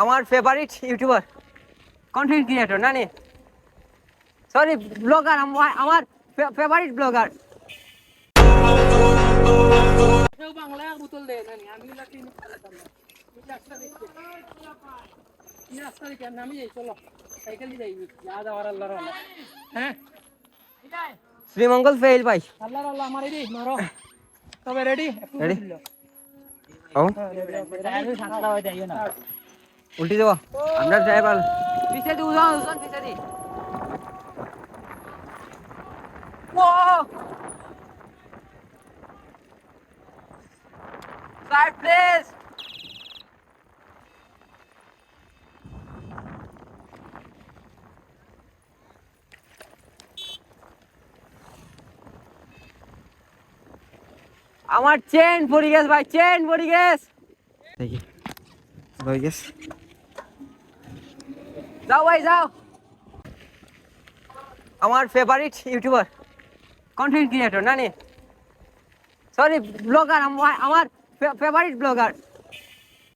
আমার favourite YouTuber content creator না নি সরি ব্লগার আমার ফেভারিট ব্লগার। হ্যাঁ? শ্রীমঙ্গল ফেইল ভাই। তবে ready? একটু উল্টি দেবো। আমরা ড্রাইভার পিছে দি উজন উজন পিছে দি। please. আমার চেন পড়ে গেছে ভাই চেন পড়ে গেছে। দেখি। হয়ে গেছে যাও ভাই, যাও। আমার ফেভারিট ইউটিউবার কন্টেন্ট ক্রিয়েটর নানি। সরি ব্লগার আমার ফেভারিট ব্লগার